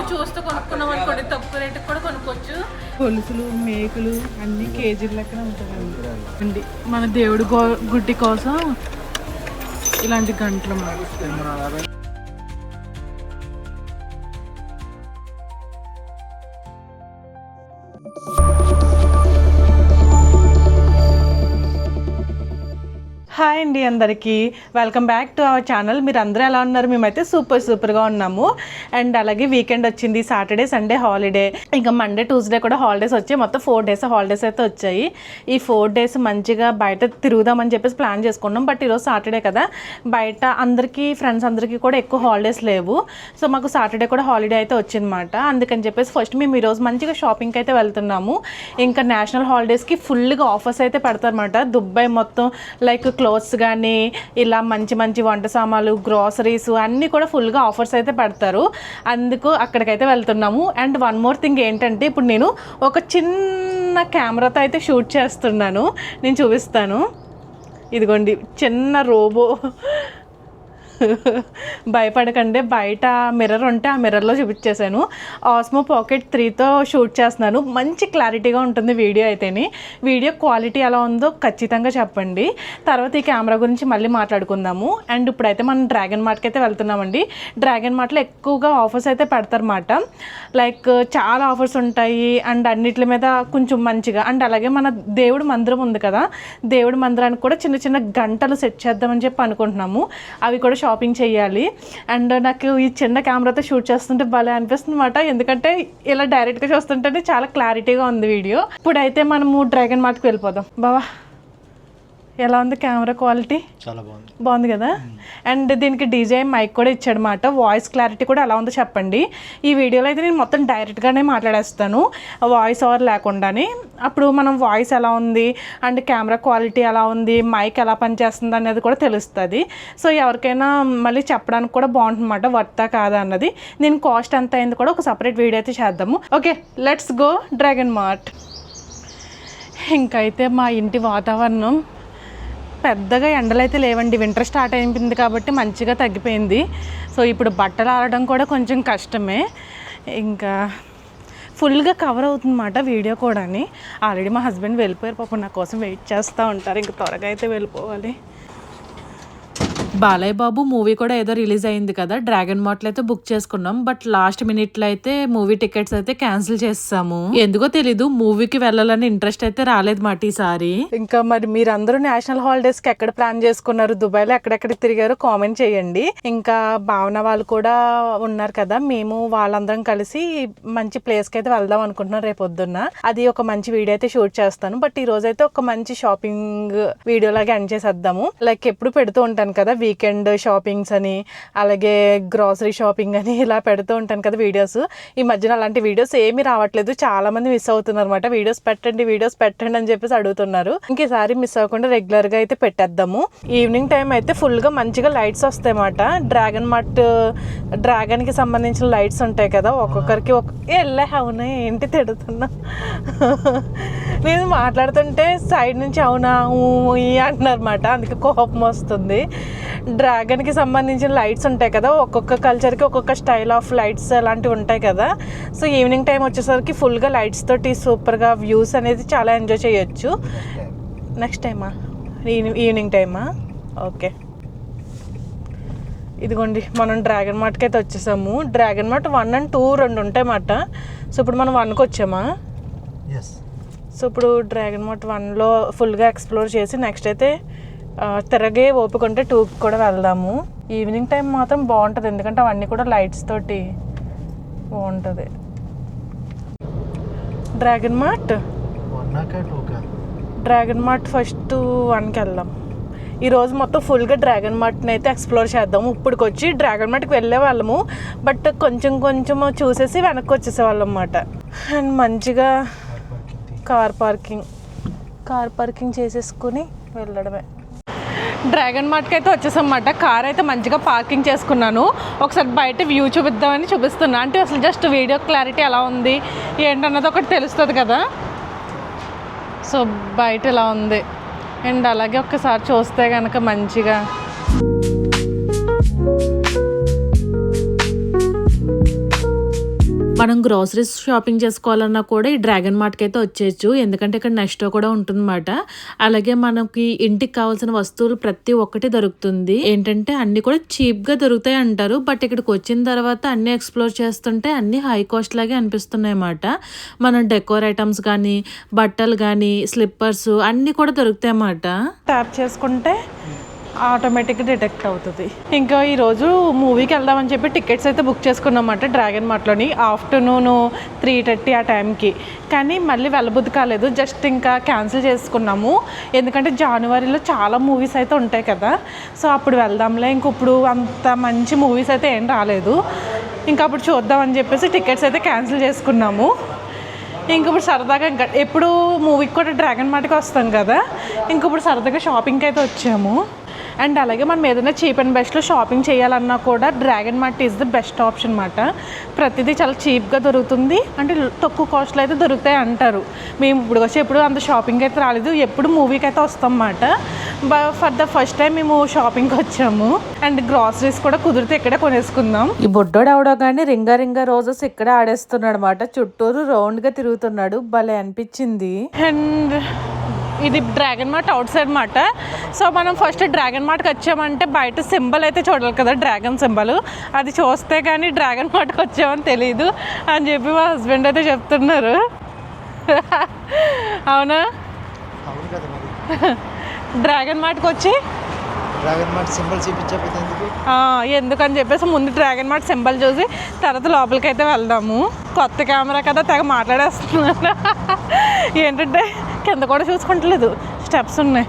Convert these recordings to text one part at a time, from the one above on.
నువ్వు చూస్తూ కొనుక్కున్నావు అనుకోండి తక్కువ రేటుకి కూడా కొనుక్కోవచ్చు. గొలుసులు మేకులు అన్ని కేజీల లెక్కన ఉంటాయండి అండి మన దేవుడు గుడ్డి కోసం ఇలాంటి గంటలు మరి అండి అందరికీ. Welcome back to our channel మీరు అందరూ ఎలా ఉన్నారు? మేమైతే సూపర్ సూపర్గా ఉన్నాము. అండ్ అలాగే వీకెండ్ వచ్చింది. సాటర్డే సండే హాలిడే ఇంకా మండే ట్యూస్డే కూడా హాలిడేస్ వచ్చాయి. మొత్తం ఫోర్ డేస్ హాలిడేస్ అయితే వచ్చాయి. ఈ ఫోర్ డేస్ మంచిగా బయట తిరుగుదామని చెప్పేసి ప్లాన్ చేసుకున్నాం. బట్ ఈరోజు సాటర్డే కదా. బయట అందరికీ ఫ్రెండ్స్ అందరికీ కూడా ఎక్కువ హాలిడేస్ లేవు. సో మాకు సాటర్డే కూడా హాలిడే అయితే వచ్చిందన్నమాట. అందుకని చెప్పేసి ఫస్ట్ మేము ఈరోజు మంచిగా షాపింగ్కి అయితే వెళ్తున్నాము. ఇంకా నేషనల్ హాలిడేస్కి ఫుల్గా ఆఫర్స్ అయితే పెడతారనమాట దుబాయ్ మొత్తం లైక్ క్లోత్స్ కానీ ఇలా మంచి మంచి వంట సామాన్లు గ్రాసరీస్ అన్నీ కూడా ఫుల్గా ఆఫర్స్ అయితే పెడతారు. అందుకు అక్కడికైతే వెళ్తున్నాము. అండ్ వన్ మోర్ థింగ్ ఏంటంటే ఇప్పుడు నేను ఒక చిన్న కెమెరాతో అయితే షూట్ చేస్తున్నాను. నేను చూపిస్తాను. ఇదిగోండి చిన్న రోబో. భయపడకండి. బయట మిర్రర్ ఉంటే ఆ మిర్రర్లో చూపించేశాను. ఆస్మో పాకెట్ త్రీతో షూట్ చేస్తున్నాను. మంచి క్లారిటీగా ఉంటుంది వీడియో అయితేని. వీడియో క్వాలిటీ ఎలా ఉందో ఖచ్చితంగా చెప్పండి. తర్వాత ఈ కెమెరా గురించి మళ్ళీ మాట్లాడుకుందాము. అండ్ ఇప్పుడైతే మనం డ్రాగన్ మార్ట్కి అయితే వెళ్తున్నామండి. డ్రాగన్ మార్ట్లో ఎక్కువగా ఆఫర్స్ అయితే పెడతారన్నమాట. లైక్ చాలా ఆఫర్స్ ఉంటాయి. అండ్ అన్నిటి మీద కొంచెం మంచిగా. అండ్ అలాగే మన దేవుడి మందిరం ఉంది కదా. దేవుడి మందిరానికి కూడా చిన్న చిన్న గంటలు సెట్ చేద్దామని చెప్పి అనుకుంటున్నాము. అవి కూడా షాపింగ్ చేయాలి. అండ్ నాకు ఈ చిన్న కెమెరాతో షూట్ చేస్తుంటే భలే అనిపిస్తుంది అనమాట ఎందుకంటే ఇలా డైరెక్ట్గా చూస్తుంటే చాలా క్లారిటీగా ఉంది వీడియో ఇప్పుడైతే మనము డ్రాగన్ మార్ట్కి వెళ్ళిపోదాం. బావా. ఎలా ఉంది కెమెరా క్వాలిటీ చాలా బాగుంది. బాగుంది కదా? అండ్ దీనికి డీజే మైక్ కూడా ఇచ్చాడనమాట వాయిస్ క్లారిటీ కూడా ఎలా ఉందో చెప్పండి. ఈ వీడియోలో అయితే నేను మొత్తం డైరెక్ట్గానే మాట్లాడేస్తాను. వాయిస్ ఓవర్ లేకుండానే. అప్పుడు మనం వాయిస్ ఎలా ఉంది? అండ్ కెమెరా క్వాలిటీ ఎలా ఉంది? మైక్ ఎలా పనిచేస్తుంది అనేది కూడా తెలుస్తుంది. సో ఎవరికైనా మళ్ళీ చెప్పడానికి కూడా బాగుంటుందన్నమాట. వర్తా కాదా అన్నది. దీని కాస్ట్ ఎంత అయింది కూడా ఒక సపరేట్ వీడియో అయితే చేద్దాము. Okay let's go Dragon Mart ఇంకైతే మా ఇంటి వాతావరణం పెద్దగా ఎండలు అయితే లేవండి. వింటర్ స్టార్ట్ అయిపోయింది కాబట్టి మంచిగా తగ్గిపోయింది. సో ఇప్పుడు బట్టలు ఆడడం కూడా కొంచెం కష్టమే. ఇంకా ఫుల్గా కవర్ అవుతుందన్నమాట వీడియో కూడాని. ఆల్రెడీ మా హస్బెండ్ వెళ్ళిపోయారు పాపం నా కోసం వెయిట్ చేస్తూ ఉంటారు. ఇంకా త్వరగా అయితే వెళ్ళిపోవాలి. బాలయ్య బాబు మూవీ కూడా ఏదో రిలీజ్ అయింది కదా డ్రాగన్ మార్ట్లు అయితే బుక్ చేసుకున్నాం బట్ లాస్ట్ మినిట్లో అయితే మూవీ టికెట్స్ అయితే క్యాన్సిల్ చేస్తాము. ఎందుకో తెలీదు మూవీకి వెళ్ళాలని ఇంట్రెస్ట్ అయితే రాలేదు మాట ఈసారి ఇంకా మరి మీరందరూ నేషనల్ హాలిడేస్కి ఎక్కడ ప్లాన్ చేసుకున్నారు దుబాయ్లో ఎక్కడెక్కడ తిరిగారో కామెంట్ చేయండి. ఇంకా భావన వాళ్ళు కూడా ఉన్నారు కదా మేము వాళ్ళందరం కలిసి మంచి ప్లేస్కి అయితే వెళ్దాం అనుకుంటున్నాం రేపు పొద్దున్న. అది ఒక మంచి వీడియో అయితే షూట్ చేస్తాను బట్ ఈ రోజు అయితే ఒక మంచి షాపింగ్ వీడియో లాగా ఎండ్ చేసేద్దాము. లైక్ ఎప్పుడు పెడుతూ ఉంటాను కదా వీకెండ్ షాపింగ్స్ అని అలాగే గ్రాసరీ షాపింగ్ అని ఇలా పెడుతూ ఉంటాను కదా వీడియోస్ ఈ మధ్యన అలాంటి వీడియోస్ ఏమీ రావట్లేదు చాలామంది మిస్ అవుతున్నారు అనమాట వీడియోస్ పెట్టండి వీడియోస్ పెట్టండి అని చెప్పేసి అడుగుతున్నారు ఇంక ఈసారి మిస్ అవ్వకుండా రెగ్యులర్గా అయితే పెట్టేద్దాము ఈవినింగ్ టైం అయితే ఫుల్గా మంచిగా లైట్స్ వస్తాయి అన్నమాట డ్రాగన్ మట్ డ్రాగన్కి సంబంధించిన లైట్స్ ఉంటాయి కదా ఒక్కొక్కరికి ఒక వెళ్ళే అవునా ఏంటి తిడుతున్నా నేను మాట్లాడుతుంటే సైడ్ నుంచి అవునా అంటున్నారన్నమాట అందుకే కోపం వస్తుంది డ్రాగన్కి సంబంధించిన లైట్స్ ఉంటాయి కదా ఒక్కొక్క కల్చర్కి ఒక్కొక్క స్టైల్ ఆఫ్ లైట్స్ అలాంటివి ఉంటాయి కదా. సో ఈవినింగ్ టైం వచ్చేసరికి ఫుల్గా లైట్స్ తోటి సూపర్గా వ్యూస్ అనేది చాలా ఎంజాయ్ చేయొచ్చు. నెక్స్ట్ టైమా? ఈవినింగ్ టైమా? ఓకే. ఇదిగోండి మనం డ్రాగన్ మార్ట్కి అయితే వచ్చేసాము. Dragon Mart one and two రెండు ఉంటాయి మాట సో ఇప్పుడు మనం వన్కి వచ్చామా? సో ఇప్పుడు డ్రాగన్ మార్ట్ వన్లో ఫుల్గా ఎక్స్ప్లోర్ చేసి నెక్స్ట్ అయితే తిరగే ఓపిక ఉంటే టూకి కూడా వెళ్దాము. ఈవినింగ్ టైం మాత్రం బాగుంటుంది ఎందుకంటే అవన్నీ కూడా లైట్స్ తోటి బాగుంటుంది. Dragon Mart Dragon Mart first వన్కి వెళ్దాం. ఈరోజు మొత్తం ఫుల్గా డ్రాగన్ మార్ట్ని అయితే ఎక్స్ప్లోర్ చేద్దాము. ఇప్పటికి వచ్చి డ్రాగన్ మార్ట్కి వెళ్ళే వాళ్ళము. బట్ కొంచెం కొంచెం చూసేసి వెనక్కి వచ్చేసే వాళ్ళం అన్నమాట. అండ్ మంచిగా కార్ పార్కింగ్ కార్ పార్కింగ్ చేసేసుకుని వెళ్ళడమే. డ్రాగన్ మార్ట్కి అయితే వచ్చేసామన్నమాట. కార్ అయితే మంచిగా పార్కింగ్ చేసుకున్నాను. ఒకసారి బయట వ్యూ చూపిద్దామని చూపిస్తున్నా. అంటే అసలు జస్ట్ వీడియో క్లారిటీ ఎలా ఉంది ఏంటన్నది ఒకటి తెలుస్తుంది కదా. సో బయట ఇలా ఉంది అండ్ అలాగే ఒక్కసారి చూస్తే కనుక మంచిగా మనం గ్రోసరీస్ షాపింగ్ చేసుకోవాలన్నా కూడా ఈ డ్రాగన్ మార్ట్కి అయితే వచ్చేయచ్చు. ఎందుకంటే ఇక్కడ నెక్స్ట్ కూడా ఉంటుందన్నమాట. అలాగే మనకి ఇంటికి కావాల్సిన వస్తువులు ప్రతి ఒక్కటి దొరుకుతుంది. ఏంటంటే అన్ని కూడా చీప్గా దొరుకుతాయి అంటారు. బట్ ఇక్కడికి వచ్చిన తర్వాత అన్ని ఎక్స్ప్లోర్ చేస్తుంటే అన్ని హై కాస్ట్ లాగే అనిపిస్తున్నాయి అన్నమాట. మనం డెకోర్ ఐటమ్స్ కానీ బట్టలు కానీ స్లిప్పర్స్ అన్ని కూడా దొరుకుతాయి అన్నమాట. ట్యాప్ చేసుకుంటే ఆటోమేటిక్గా డిటెక్ట్ అవుతుంది. ఇంకా ఈరోజు మూవీకి వెళ్దామని చెప్పి టికెట్స్ అయితే బుక్ చేసుకున్నామంట డ్రాగన్ మార్ట్లోని ఆఫ్టర్నూన్ త్రీ థర్టీ ఆ టైంకి. కానీ మళ్ళీ వెళ్ళబుద్ధి కాలేదు. జస్ట్ ఇంకా క్యాన్సిల్ చేసుకున్నాము. ఎందుకంటే జనవరిలో చాలా మూవీస్ అయితే ఉంటాయి కదా. సో అప్పుడు వెళ్దాంలే. ఇంక ఇప్పుడు అంత మంచి మూవీస్ అయితే ఏం రాలేదు. ఇంకా అప్పుడు చూద్దామని చెప్పేసి టికెట్స్ అయితే క్యాన్సిల్ చేసుకున్నాము. ఇంక ఇప్పుడు సరదాగా ఇంకా ఎప్పుడు మూవీకి కూడా డ్రాగన్ మాటకి వస్తాం కదా. ఇంక ఇప్పుడు సరదాగా షాపింగ్కి అయితే వచ్చాము. అండ్ అలాగే మనం ఏదైనా చీప్ అండ్ బెస్ట్లో షాపింగ్ చేయాలన్నా కూడా Dragon Mart is the best option అనమాట ప్రతిదీ చాలా చీప్గా దొరుకుతుంది. అంటే తక్కువ కాస్ట్లో అయితే దొరుకుతాయి అంటారు. మేము ఇప్పుడు వచ్చి ఎప్పుడు అంత షాపింగ్ అయితే రాలేదు. ఎప్పుడు మూవీకి అయితే వస్తాం అన్నమాట. ఫర్ ద ఫస్ట్ టైం మేము షాపింగ్కి వచ్చాము. అండ్ గ్రాసరీస్ కూడా కుదిరితే ఇక్కడే కొనేసుకుందాం. ఈ బొడ్డోడు అవడో కానీ రింగా రింగా రోజెస్ ఇక్కడే ఆడేస్తున్నాడు అనమాట చుట్టూరు రౌండ్గా తిరుగుతున్నాడు. భలే అనిపించింది. అండ్ ఇది డ్రాగన్ మార్ట్ అవుట్ సైడ్ మాట సో మనం ఫస్ట్ డ్రాగన్ మార్ట్కి వచ్చామంటే బయట సింబల్ అయితే చూడాలి కదా డ్రాగన్ సింబల్ అది చూస్తే కానీ డ్రాగన్ మార్ట్కి వచ్చామని తెలియదు అని చెప్పి మా హస్బెండ్ అయితే చెప్తున్నారు. అవునా? డ్రాగన్ మార్ట్కి వచ్చి డ్రాగన్ మార్ట్ సింబల్ ఎందుకని చెప్పేసి ముందు డ్రాగన్ మార్ట్ సింబల్ చూసి తర్వాత లోపలికి అయితే వెళ్దాము. కొత్త కెమెరా కదా తెగ మాట్లాడేస్తున్నాను ఏంటంటే కింద కూడా చూసుకుంటలేదు. స్టెప్స్ ఉన్నాయి.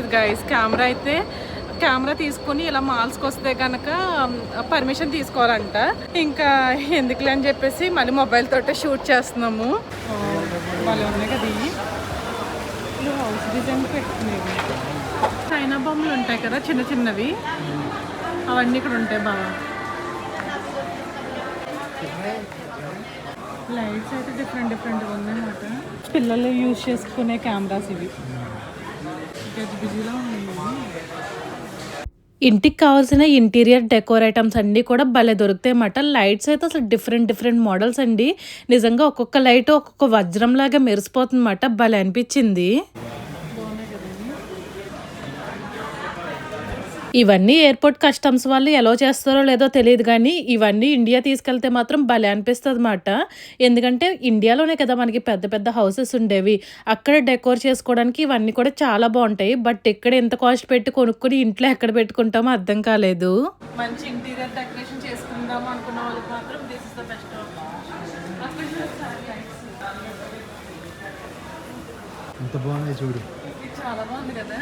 అయితే గైస్ కెమెరా అయితే కెమెరా తీసుకుని ఇలా మాల్స్కి వస్తే కనుక పర్మిషన్ um, తీసుకోవాలంట. ఇంకా ఎందుకులే అని చెప్పేసి మళ్ళీ మొబైల్ తోటే షూట్ చేస్తున్నాము. వాళ్ళు ఉన్నాయి కదా ఇవి. హౌస్ డిజైన్ పెట్టుకునేవి చైనా బొమ్మలు ఉంటాయి కదా చిన్న చిన్నవి. అవన్నీ ఇక్కడ ఉంటాయి బాగా. లైట్స్ అయితే డిఫరెంట్ డిఫరెంట్గా ఉన్నాయన్నమాట. పిల్లలు యూజ్ చేసుకునే కెమెరాస్ ఇవి. ఇంటికి కావాల్సిన ఇంటీరియర్ డెకోర్ ఐటమ్స్ అన్నీ కూడా భలే దొరుకుతాయి అన్నమాట. లైట్స్ అయితే అసలు డిఫరెంట్ డిఫరెంట్ మోడల్స్ అండి. నిజంగా ఒక్కొక్క లైట్ ఒక్కొక్క వజ్రం లాగా మెరిసిపోతుంది అన్నమాట భలే అనిపించింది. ఇవన్నీ ఎయిర్పోర్ట్ కస్టమ్స్ వాళ్ళు ఎలా చేస్తారో లేదో తెలియదు కానీ ఇవన్నీ ఇండియా తీసుకెళ్తే మాత్రం భలే అనిపిస్తుంది అన్నమాట ఎందుకంటే ఇండియాలోనే కదా మనకి పెద్ద పెద్ద హౌసెస్ ఉండేవి. అక్కడ డెకోర్ చేసుకోవడానికి ఇవన్నీ కూడా చాలా బాగుంటాయి. బట్ ఇక్కడ ఎంత కాస్ట్ పెట్టి కొనుక్కుని ఇంట్లో ఎక్కడ పెట్టుకుంటామో అర్థం కాలేదు. మంచి ఇంటీరియర్ డెకరేషన్ చేసుకుందాం అనుకున్న వాళ్ళకి మాత్రం దిస్ ఇస్ ద బెస్ట్ ఎంత బాగున్నాయి చూడు. చాలా బాగుంది కదా.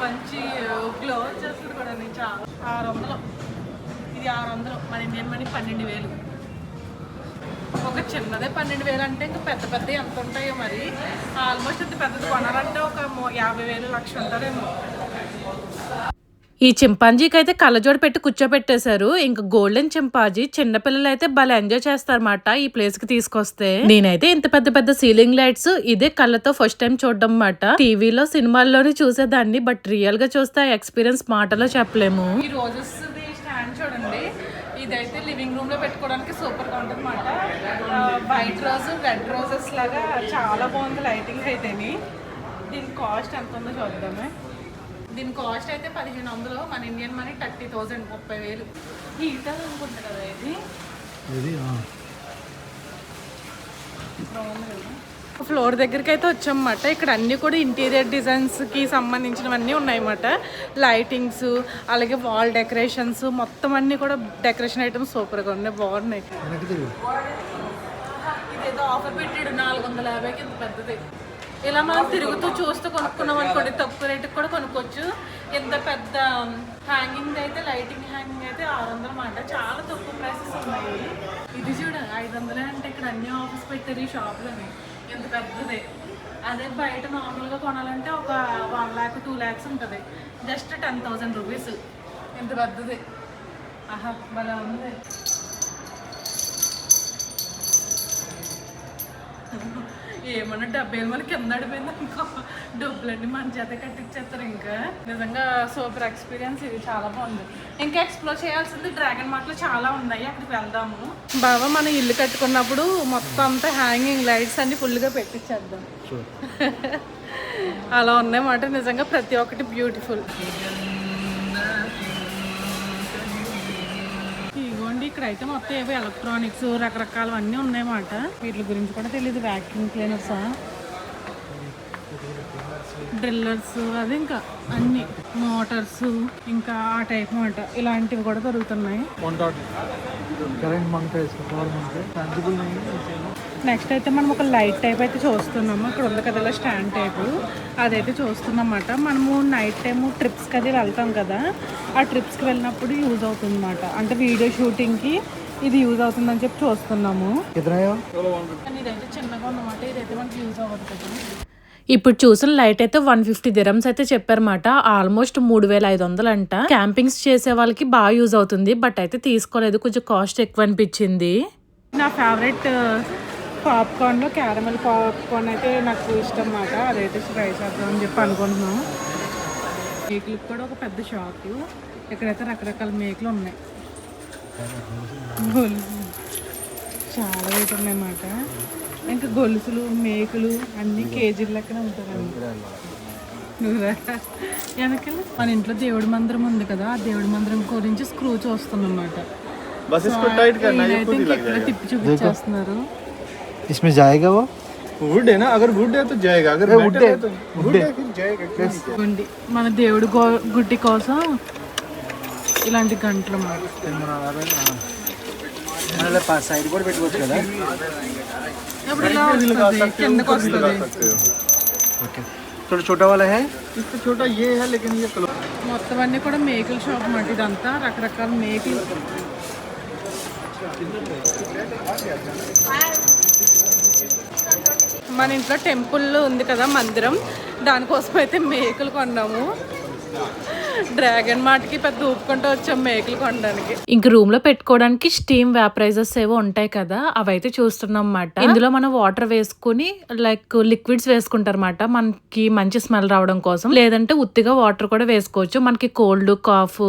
మంచి గ్లో వచ్చేస్తుంది కూడా నేను చాలా. ఆరు వందలు ఇది ఆరు వందలు మన ఇండియన్ మనీ పన్నెండు వేలు. ఒక చిన్నదే పన్నెండు వేలు అంటే ఇంకా పెద్ద పెద్ద ఎంత ఉంటాయో మరి. ఆల్మోస్ట్ ఇంత పెద్దది కొనాలంటే ఒక యాభై వేలు లక్ష ఉంటారేమో ఈ చింపాంజీకి అయితే కళ్ళజోడు పెట్టి కూర్చోబెట్టేశారు. ఇంకా గోల్డెన్ చింపాంజీ చిన్నపిల్లలు అయితే భలే ఎంజాయ్ చేస్తారన్నమాట ఈ ప్లేస్కి తీసుకొస్తే. నేనైతే ఇంత పెద్ద పెద్ద సీలింగ్ లైట్స్ ఇదే కళ్ళతో ఫస్ట్ టైం చూడడం అన్నమాట టీవీలో సినిమాల్లోనే చూసేదాన్ని బట్ రియల్గా చూస్తే ఆ ఎక్స్పీరియన్స్ మాటలో చెప్పలేము. ఈ రోజెస్ స్టాండ్ చూడండి. ఇదైతే లివింగ్ రూమ్లో పెట్టుకోవడానికి సూపర్గా ఉంటుంది అనమాట వైట్ రోజ్ రెడ్ రోజెస్ లాగా చాలా బాగుంది లైటింగ్ అయితేని. దీని కాస్ట్ ఎంత ఉందో చూద్దామే. దీని కాస్ట్ అయితే పదిహేను వందలు మన ఇండియన్ మనీ థర్టీ థౌజండ్ ముప్పై వేలు. హీటర్ అనుకుంటా కదా ఇది? ఫ్లోర్ దగ్గరికి అయితే వచ్చామన్నమాట. ఇక్కడ అన్ని కూడా ఇంటీరియర్ డిజైన్స్కి సంబంధించినవన్నీ ఉన్నాయన్నమాట. లైటింగ్స్ అలాగే వాల్ డెకరేషన్స్ మొత్తం అన్ని కూడా డెకరేషన్ ఐటమ్స్ సూపర్గా ఉన్నాయి. బాగున్నాయి. ఇదేదో ఆఫర్ పెట్టాడు నాలుగు వందల యాభైకి ఇంత పెద్దది. ఇలా మనం తిరుగుతూ చూస్తూ కొనుక్కున్నాం అనుకోండి తక్కువ రేటుకి కూడా కొనుక్కోవచ్చు. ఇంత పెద్ద హ్యాంగింగ్ అయితే లైటింగ్ హ్యాంగింగ్ అయితే ఆరు వందలు మాట. చాలా తక్కువ ప్రైసెస్ ఉన్నాయి. ఇది చూడ ఐదు వందలే అంటే ఇక్కడ అన్ని ఆఫర్స్ పెట్టారు ఈ షాప్లోని. ఇంత పెద్దదే. అదే బయట మామూలుగా కొనాలంటే ఒక వన్ ల్యాక్ టూ ల్యాక్స్ ఉంటుంది. జస్ట్ టెన్ థౌసండ్ రూపీస్ ఇంత పెద్దది. ఆహా భలే ఉంది. ఏమన్నా డెబ్బై మనకి కింద అడిపోయింది అనుకో. డబ్బులన్నీ మన చేత కట్టించేస్తారు ఇంకా. నిజంగా సూపర్ ఎక్స్పీరియన్స్ ఇది చాలా బాగుంది. ఇంకా ఎక్స్ప్లోర్ చేయాల్సింది డ్రాగన్ మార్ట్లో చాలా ఉన్నాయి అక్కడికి వెళ్దాము. బాబా మనం ఇల్లు కట్టుకున్నప్పుడు మొత్తం అంతా హ్యాంగింగ్ లైట్స్ అన్ని ఫుల్గా పెట్టించేద్దాం అలా ఉన్నాయన్నమాట నిజంగా ప్రతి ఒక్కటి బ్యూటిఫుల్ ఇక్కడ అయితే మొత్తం ఏవో ఎలక్ట్రానిక్స్ రకరకాలు అన్నీ ఉన్నాయన్నమాట. వీటి గురించి కూడా తెలియదు వ్యాక్యూమ్ క్లీనర్సా డ్రిల్లర్స్ అది ఇంకా అన్ని. మోటార్స్ ఇంకా ఆ టైప్ మాట ఇలాంటివి కూడా దొరుకుతున్నాయి. కరెంట్ నెక్స్ట్ అయితే మనం ఒక లైట్ టైప్ అయితే చూస్తున్నాము. ఇక్కడ ఉంది కదా ఇలా స్టాండ్ టైపు అదైతే చూస్తున్నమాట మనము నైట్ టైము ట్రిప్స్కి అది వెళ్తాం కదా ఆ ట్రిప్స్కి వెళ్ళినప్పుడు యూజ్ అవుతుంది అనమాట అంటే వీడియో షూటింగ్కి ఇది యూజ్ అవుతుందని చెప్పి చూస్తున్నాము. ఇదైతే చిన్నగా ఉన్నమాట ఇదైతే మనకి యూజ్ అవ్వదు కదా. ఇప్పుడు చూసిన లైట్ అయితే వన్ ఫిఫ్టీ దిరమ్స్ అయితే చెప్పారన్నమాట. ఆల్మోస్ట్ మూడు వేల ఐదు వందలు అంట. క్యాంపింగ్స్ చేసే వాళ్ళకి బాగా యూజ్ అవుతుంది బట్ అయితే తీసుకోలేదు. కొంచెం కాస్ట్ ఎక్కువ అనిపించింది. నా ఫేవరెట్ పాప్కార్న్లో క్యారమల్ పాప్కార్న్ అయితే నాకు ఇష్టం మాట అదైతే ట్రై చేద్దామని చెప్పి అనుకుంటున్నాం. మేకులకు కూడా ఒక పెద్ద షాప్. ఇక్కడైతే రకరకాల మేకులు ఉన్నాయి. గొలుసు చాలా అయితే ఉన్నాయన్నమాట. ఇంకా గొలుసులు మేకులు అన్నీ కేజీల లెక్కన ఉంటారండి వెనకాల మన ఇంట్లో దేవుడి మందిరం ఉంది కదా ఆ దేవుడి మందిరం గురించి స్క్రూ చూస్తున్నమాట తిప్పి చూపించేస్తున్నారు. इसमें जाएगा वो जाएगा वुड है ना अगर वुड है तो जाएगा अगर wood metal है, है तो wood वुड है। है फिर जाएगा क्यों नहीं जाएगा? గుండి మన దేవుడి గో గుడ్డి కోసం ఇలాంటి గంటలు అన్నమాట మన సైడ్ కూడా పెట్టుకోవచ్చు కదా ఇప్పుడు ఇలా వస్తుంది కిందకు వస్తుంది ఓకే थोड़ा छोटा वाला है इससे छोटा ये है लेकिन ये कलर మొత్తం అన్ని కూడా మేకల షాప్ మాట ఇదంతా రకరకాల మేకలు మన ఇంట్లో టెంపుల్ ఉంది కదా మందిరం. దానికోసం అయితే మేకలు కొన్నాము. డ్రాగన్ మాటకి పెద్ద ఊపుకుంటూ వచ్చాం మేకలు కొనడానికి. ఇంక రూమ్లో పెట్టుకోవడానికి స్టీమ్ వ్యాపరైజర్స్ ఏవో ఉంటాయి కదా అవైతే చూస్తున్నాం అన్నమాట ఇందులో మనం వాటర్ వేసుకుని లైక్ లిక్విడ్స్ వేసుకుంటారు అన్నమాట మనకి మంచి స్మెల్ రావడం కోసం. లేదంటే ఉత్తిగా వాటర్ కూడా వేసుకోవచ్చు. మనకి కోల్డ్ కాఫ్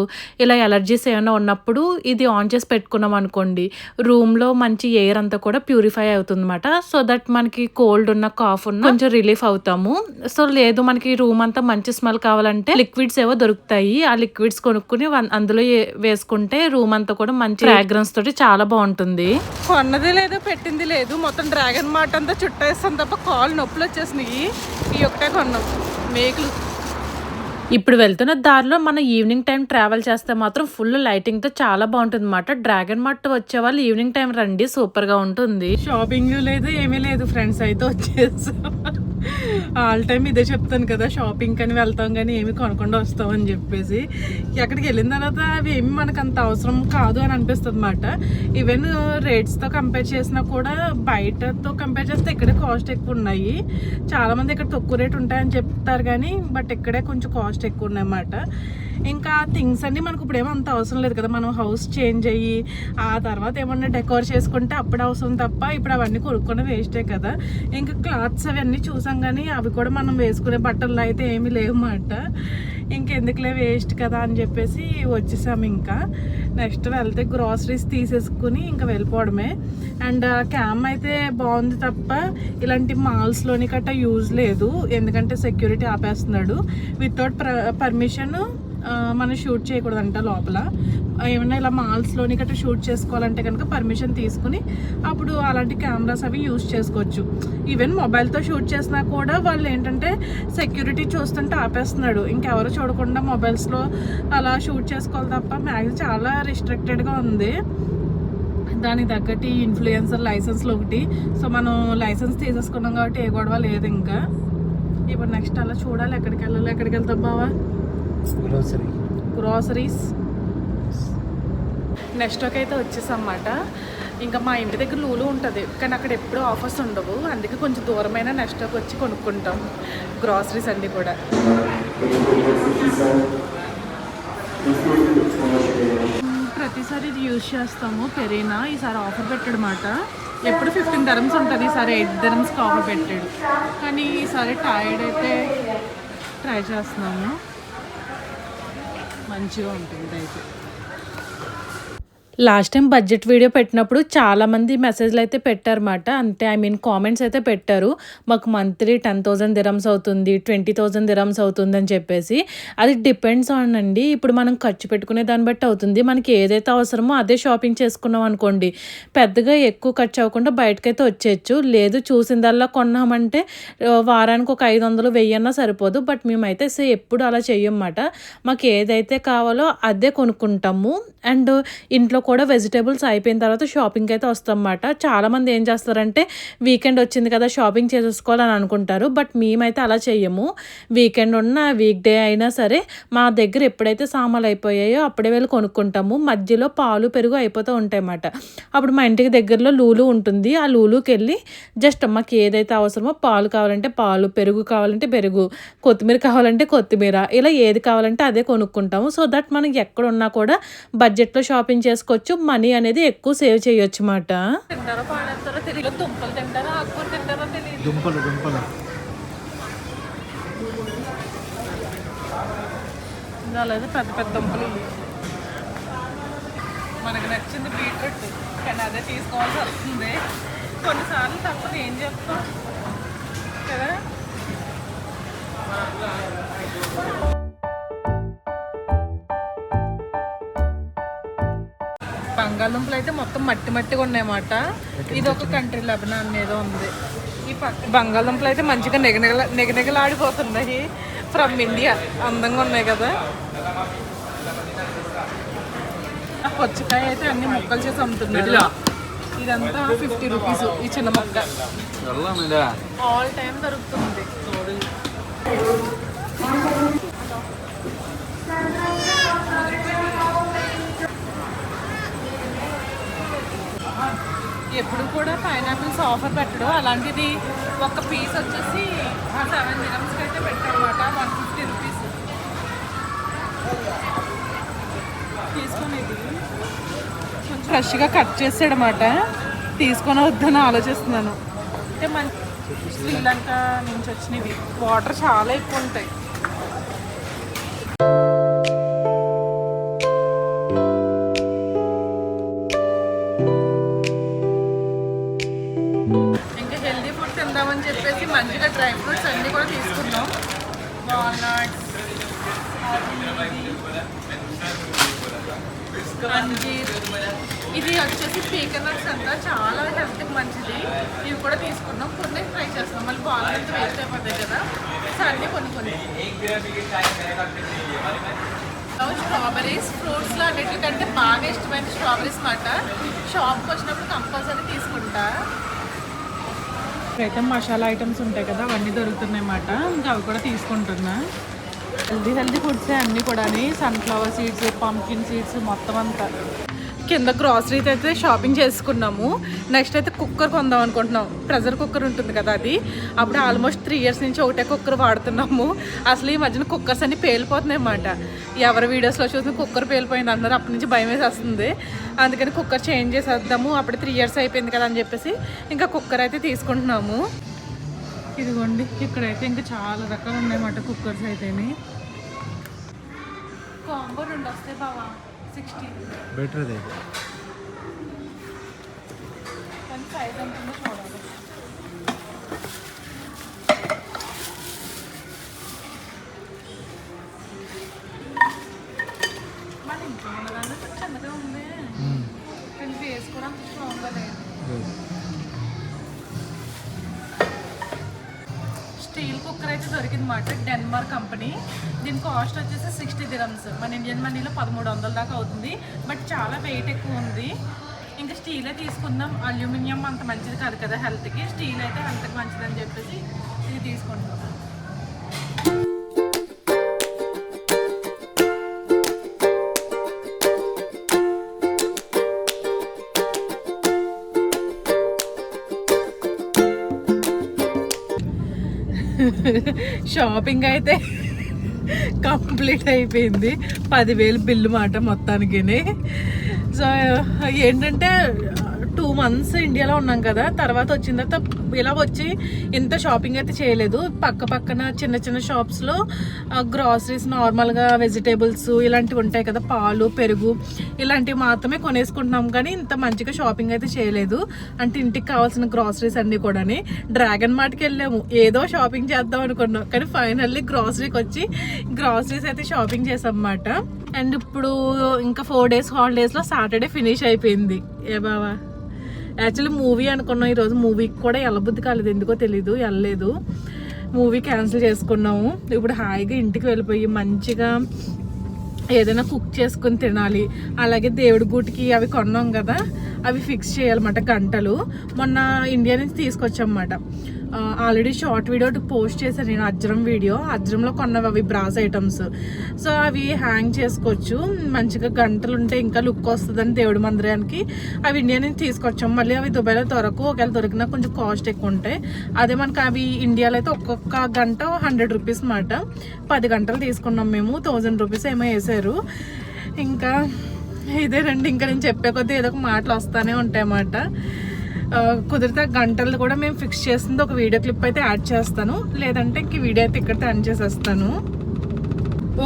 ఇలా ఎలర్జీస్ ఏమైనా ఉన్నప్పుడు ఇది ఆన్ చేసి పెట్టుకున్నాం అనుకోండి రూమ్లో మంచి ఎయిర్ అంతా కూడా ప్యూరిఫై అవుతుంది అనమాట సో దట్ మనకి కోల్డ్ ఉన్న కాఫ్ ఉన్న కొంచెం రిలీఫ్ అవుతాము. సో లేదు మనకి రూమ్ అంతా మంచి స్మెల్ కావాలంటే లిక్విడ్స్ ఏవో దొరుకుతాయి. ఆ లిక్విడ్స్ కొనుక్కుని అందులో వేసుకుంటే రూమ్ అంతా కూడా మంచి ఫ్రాగ్రెన్స్ తోటి చాలా బాగుంటుంది. కొన్నది లేదు పెట్టింది లేదు. మొత్తం డ్రాగన్ మార్ట్ అంతా చుట్టేస్తాం తప్ప కాల్ నొప్పులు వచ్చేసినాయి. ఈ ఒకటే కొన్నాం. మేకులు. ఇప్పుడు వెళ్తున్న దారిలో మన ఈవినింగ్ టైం ట్రావెల్ చేస్తే మాత్రం ఫుల్ లైటింగ్తో చాలా బాగుంటుంది అనమాట డ్రాగన్ మట్ వచ్చే వాళ్ళు ఈవినింగ్ టైం రండి సూపర్గా ఉంటుంది. షాపింగ్ లేదు ఏమీ లేదు ఫ్రెండ్స్ అయితే వచ్చేసాం. ఆల్ టైం ఇదే చెప్తాను కదా షాపింగ్ అని వెళ్తాం కానీ ఏమి కొనకుండా వస్తాం అని చెప్పేసి. ఎక్కడికి వెళ్ళిన తర్వాత అవి ఏమి మనకు అంత అవసరం కాదు అని అనిపిస్తుంది అనమాట ఈవెన్ రేట్స్తో కంపేర్ చేసినా కూడా బయటతో కంపేర్ చేస్తే ఇక్కడే కాస్ట్ ఎక్కువ ఉన్నాయి. చాలామంది ఇక్కడ తక్కువ రేట్ ఉంటాయని చెప్తారు కానీ బట్ ఇక్కడే కొంచెం కాస్ట్ ఎక్కువ ఉన్నాయన్నమాట. ఇంకా థింగ్స్ అన్ని మనకు ఇప్పుడు ఏమంత అంత అవసరం లేదు కదా. మనం హౌస్ చేంజ్ అయ్యి ఆ తర్వాత ఏమన్నా డెకోర్ చేసుకుంటే అప్పుడు అవసరం తప్ప ఇప్పుడు అవన్నీ కొనుక్కొని వేస్టే కదా. ఇంకా క్లాత్స్ అవన్నీ చూసాం కానీ అవి కూడా మనం వేసుకునే బట్టల్లో అయితే ఏమీ లేవు అన్నమాట ఇంకెందుకులే వేస్ట్ కదా అని చెప్పేసి వచ్చేసాం ఇంకా. నెక్స్ట్ వెళ్తే గ్రాసరీస్ తీసేసుకుని ఇంకా వెళ్ళిపోవడమే. అండ్ క్యామ్ అయితే బాగుంది తప్ప ఇలాంటి మాల్స్లోని కట్ట యూజ్ లేదు. ఎందుకంటే సెక్యూరిటీ ఆపేస్తున్నాడు. వితౌట్ పర్మిషన్ మనం షూట్ చేయకూడదంట లోపల. ఏమైనా ఇలా మాల్స్లోని గట్రా షూట్ చేసుకోవాలంటే కనుక పర్మిషన్ తీసుకుని అప్పుడు అలాంటి కెమెరాస్ అవి యూస్ చేసుకోవచ్చు. ఈవెన్ మొబైల్తో షూట్ చేసినా కూడా వాళ్ళు ఏంటంటే సెక్యూరిటీ చూస్తుంటే ఆపేస్తున్నాడు. ఇంకెవరు చూడకుండా మొబైల్స్లో అలా షూట్ చేసుకోవాలి తప్ప మ్యాగ్జిన్ చాలా రిస్ట్రిక్టెడ్గా ఉంది. దానికి తగ్గట్టు ఇన్ఫ్లుయెన్సర్ లైసెన్స్లో ఒకటి. సో మనం లైసెన్స్ తీసేసుకున్నాం కాబట్టి ఏ గొడవ లేదు ఇంకా. ఇప్పుడు నెక్స్ట్ అలా చూడాలి. ఎక్కడికి వెళ్ళాలి? ఎక్కడికి వెళ్తాం బావా? గ్రోసరీ గ్రోసరీస్ నెక్స్ట్ ఒక అయితే వచ్చేసన్నమాట. ఇంకా మా ఇంటి దగ్గర లూలు ఉంటుంది కానీ అక్కడ ఎప్పుడూ ఆఫర్స్ ఉండవు. అందుకే కొంచెం దూరమైన నెక్స్ట్ ఒక వచ్చి కొనుక్కుంటాం. గ్రాసరీస్ అన్నీ కూడా. ప్రతిసారి ఇది యూజ్ చేస్తాము. పెరీనా ఈసారి ఆఫర్ పెట్టాడనమాట ఎప్పుడు ఫిఫ్టీన్ ధరమ్స్ ఉంటుంది ఈసారి ఎయిట్ ధరమ్స్కి ఆఫర్ పెట్టాడు. కానీ ఈసారి టైర్డ్ అయితే ట్రై చేస్తున్నాము. మంచిగా ఉంటుంది అయితే. లాస్ట్ టైం బడ్జెట్ వీడియో పెట్టినప్పుడు చాలా మంది మెసేజ్లు అయితే పెట్టారన్నమాట. అంటే ఐ మీన్ కామెంట్స్ అయితే పెట్టారు. మాకు మంత్లీ టెన్ థౌసండ్ దిరమ్స్ అవుతుంది ట్వంటీ థౌజండ్ దిరమ్స్ అవుతుంది అని చెప్పేసి. అది డిపెండ్స్ ఆన్ అండి. ఇప్పుడు మనం ఖర్చు పెట్టుకునే దాన్ని బట్టి అవుతుంది. మనకి ఏదైతే అవసరమో అదే షాపింగ్ చేసుకున్నాం అనుకోండి. పెద్దగా ఎక్కువ ఖర్చు అవ్వకుండా బయటకైతే వచ్చేయచ్చు. లేదు చూసిందల్లా కొన్నామంటే వారానికి ఒక ఐదు వందలు వెయ్యన్నా సరిపోదు. బట్ మేమైతే ఎప్పుడు అలా చెయ్యమాట మాకు ఏదైతే కావాలో అదే కొనుక్కుంటాము. అండ్ ఇంట్లో కూడా వెజిటేబుల్స్ అయిపోయిన తర్వాత షాపింగ్కి అయితే వస్తామన్నమాట. చాలామంది ఏం చేస్తారంటే వీకెండ్ వచ్చింది కదా షాపింగ్ చేసేసుకోవాలని అనుకుంటారు. బట్ మేమైతే అలా చెయ్యము. వీకెండ్ ఉన్న వీక్ డే అయినా సరే మా దగ్గర ఎప్పుడైతే సామాన్లు అయిపోయాయో అప్పుడే వెళ్ళి కొనుక్కుంటాము. మధ్యలో పాలు పెరుగు అయిపోతూ ఉంటాయి అన్నమాట అప్పుడు మా ఇంటికి దగ్గరలో లూలు ఉంటుంది. ఆ లూలుకి వెళ్ళి జస్ట్ మాకు ఏదైతే అవసరమో పాలు కావాలంటే పాలు పెరుగు కావాలంటే పెరుగు కొత్తిమీర కావాలంటే కొత్తిమీర ఇలా ఏది కావాలంటే అదే కొనుక్కుంటాము. సో దట్ మనం ఎక్కడ ఉన్నా కూడా బడ్జెట్లో షాపింగ్ చేసుకోవచ్చు మనీ అనేది ఎక్కువ సేవ్ చేయొచ్చు అన్నమాట తింటారో పాడేస్తారో తెలియదు. దుంపలు తింటారో ఆకుకూర తింటారో తెలియదు. దుంపలు అలాగే పెద్ద పెద్ద దుంపలు. మనకు నచ్చింది బీట్రూట్. కానీ అదే తీసుకోవాల్సి వస్తుంది. కొన్నిసార్లు తప్పదు ఏం చెప్తాం? కదా? బంగాళదుంపలు అయితే మొత్తం మట్టి మట్టిగా ఉన్నాయన్నమాట. ఇది ఒక కంట్రీ లెబనాన్ ఏదో ఉంది. ఈ పక్క బంగాళదుంపలు అయితే మంచిగా నిగనిగల నిగనిగలాడిపోతున్నాయి. ఫ్రమ్ ఇండియా అందంగా ఉన్నాయి కదా. పుచ్చకాయ అయితే అన్ని ముక్కలు చేసి అమ్ముతున్నారు. ఇదంతా ఫిఫ్టీ రూపీస్ ఈ చిన్న మొక్క. ఆల్ టైం దొరుకుతుంది. ఎప్పుడు కూడా పైనాపిల్స్ ఆఫర్ పెట్టడు అలాంటిది ఒక పీస్ వచ్చేసి సెవెన్ దినమ్స్కి అయితే పెట్టాడనమాట వన్ ఫిఫ్టీ రూపీస్ తీసుకునేది. కొంచెం ఫ్రెష్గా కట్ చేసాడనమాట తీసుకొని వద్దని ఆలోచిస్తున్నాను. అంటే మన శ్రీలంక నుంచి వచ్చినవి. వాటర్ చాలా ఎక్కువ ఉంటాయి. అంతా కదా? సో అన్నీ కొన్ని కొన్ని. స్ట్రాబెరీస్ ఫ్రూట్స్లో అన్నిటికంటే బాగా ఇష్టమైన స్ట్రాబెరీస్ మాట షాప్కి వచ్చినప్పుడు కంపల్సరీ తీసుకుంటా. అయితే మసాలా ఐటమ్స్ ఉంటాయి కదా అవన్నీ దొరుకుతున్నాయి అన్నమాట. ఇంకా అవి కూడా తీసుకుంటున్నా. హెల్దీ హెల్దీ ఫుడ్సే అన్నీ కూడా సన్ఫ్లవర్ సీడ్స్ పంకిన్ సీడ్స్ మొత్తం అంతా. కింద గ్రాసరీస్ అయితే షాపింగ్ చేసుకున్నాము. నెక్స్ట్ అయితే కుక్కర్ కొందాం అనుకుంటున్నాం. ప్రెజర్ కుక్కర్ ఉంటుంది కదా అది. అప్పుడు ఆల్మోస్ట్ త్రీ ఇయర్స్ నుంచి ఒకటే కుక్కర్ వాడుతున్నాము. అసలు ఈ మధ్యన కుక్కర్స్ అన్ని పేలిపోతున్నాయి అన్నమాట. ఎవరి వీడియోస్లో చూసిన కుక్కర్ పేలిపోయింది అన్నారు. అప్పటి నుంచి భయం వేసేస్తుంది. అందుకని కుక్కర్ చేంజ్ చేసేద్దాము. అప్పుడు త్రీ ఇయర్స్ అయిపోయింది కదా అని చెప్పేసి ఇంకా కుక్కర్ అయితే తీసుకుంటున్నాము. ఇదిగోండి ఇక్కడైతే ఇంకా చాలా రకాలు ఉన్నాయన్నమాట కుక్కర్స్ అయితేనే. కాంబో రెండు వస్తాయి బావా. సిక్స్టీ బెటర్ అనమాట డెన్మార్క్ కంపెనీ. దీని కాస్ట్ వచ్చేసి సిక్స్టీ దిరమ్స్. మన ఇండియన్ మనీలో పదమూడు వందల దాకా అవుతుంది. బట్ చాలా వెయిట్ ఎక్కువ ఉంది. ఇంకా స్టీలే తీసుకుందాం. అల్యూమినియం అంత మంచిది కాదు కదా హెల్త్కి. స్టీల్ అయితే హెల్త్కి మంచిదని చెప్పేసి ఇది తీసుకుంటాం షాపింగ్ అయితే కంప్లీట్ అయిపోయింది. పదివేలు బిల్లు మాట మొత్తానికి సో ఏంటంటే టూ మంత్స్ ఇండియాలో ఉన్నాం కదా తర్వాత వచ్చిన తర్వాత ఇలా వచ్చి ఇంత షాపింగ్ అయితే చేయలేదు. పక్క పక్కన చిన్న చిన్న షాప్స్లో గ్రాసరీస్ నార్మల్గా వెజిటేబుల్స్ ఇలాంటివి ఉంటాయి కదా పాలు పెరుగు ఇలాంటివి మాత్రమే కొనేసుకుంటున్నాం. కానీ ఇంత మంచిగా షాపింగ్ అయితే చేయలేదు. అంటే ఇంటికి కావాల్సిన గ్రాసరీస్ అన్నీ కూడాని డ్రాగన్ మార్ట్కి వెళ్ళాము. ఏదో షాపింగ్ చేద్దాం అనుకున్నాం. కానీ ఫైనల్లీ గ్రాసరీకి వచ్చి గ్రాసరీస్ అయితే షాపింగ్ చేసాం అన్నమాట అండ్ ఇప్పుడు ఇంకా ఫోర్ డేస్ హాలిడేస్లో సాటర్డే ఫినిష్ అయిపోయింది. ఏ బావా? యాక్చువల్లీ మూవీ అనుకున్నాం. ఈరోజు మూవీకి కూడా వెళ్ళబుద్ధి కాలేదు. ఎందుకో తెలీదు. వెళ్ళలేదు. మూవీ క్యాన్సిల్ చేసుకున్నాము. ఇప్పుడు హాయిగా ఇంటికి వెళ్ళిపోయి మంచిగా ఏదైనా కుక్ చేసుకుని తినాలి. అలాగే దేవుడి గుడికి అవి కొన్నాం కదా. అవి ఫిక్స్ చేయాలన్నమాట గంటలు. మొన్న ఇండియా నుంచి తీసుకొచ్చామన్నమాట. ఆల్రెడీ షార్ట్ వీడియో పోస్ట్ చేశాను నేను అజ్రం వీడియో అజ్రంలో కొన్నవి అవి బ్రాస్ ఐటమ్స్ సో అవి హ్యాంగ్ చేసుకోవచ్చు. మంచిగా గంటలు ఉంటే ఇంకా లుక్ వస్తుందని దేవుడి మందిరానికి. అవి ఇండియా నుంచి తీసుకొచ్చాం. మళ్ళీ అవి దుబాయ్లో దొరకు. ఒకవేళ దొరికినా కొంచెం కాస్ట్ ఎక్కువ ఉంటాయి. అదే మనకి అవి ఇండియాలో అయితే ఒక్కొక్క గంట హండ్రెడ్ రూపీస్ మాట పది గంటలు తీసుకున్నాం మేము. థౌజండ్ రూపీస్ ఏమో వేసారు ఇంకా ఇదే రండి. ఇంకా నేను చెప్పే కొద్దీ ఏదో ఒక మాటలు వస్తూనే ఉంటాయన్నమాట. కుదిరితే గంటలు కూడా మేము ఫిక్స్ చేసింది. ఒక వీడియో క్లిప్ అయితే యాడ్ చేస్తాను. లేదంటే ఇంక వీడియో అయితే ఇక్కడితో యాడ్ చేసేస్తాను.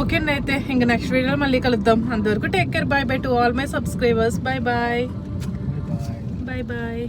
ఓకే అండి అయితే ఇంక నెక్స్ట్ వీడియోలో మళ్ళీ కలుద్దాం. అంతవరకు take care bye bye to all my subscribers bye bye bye bye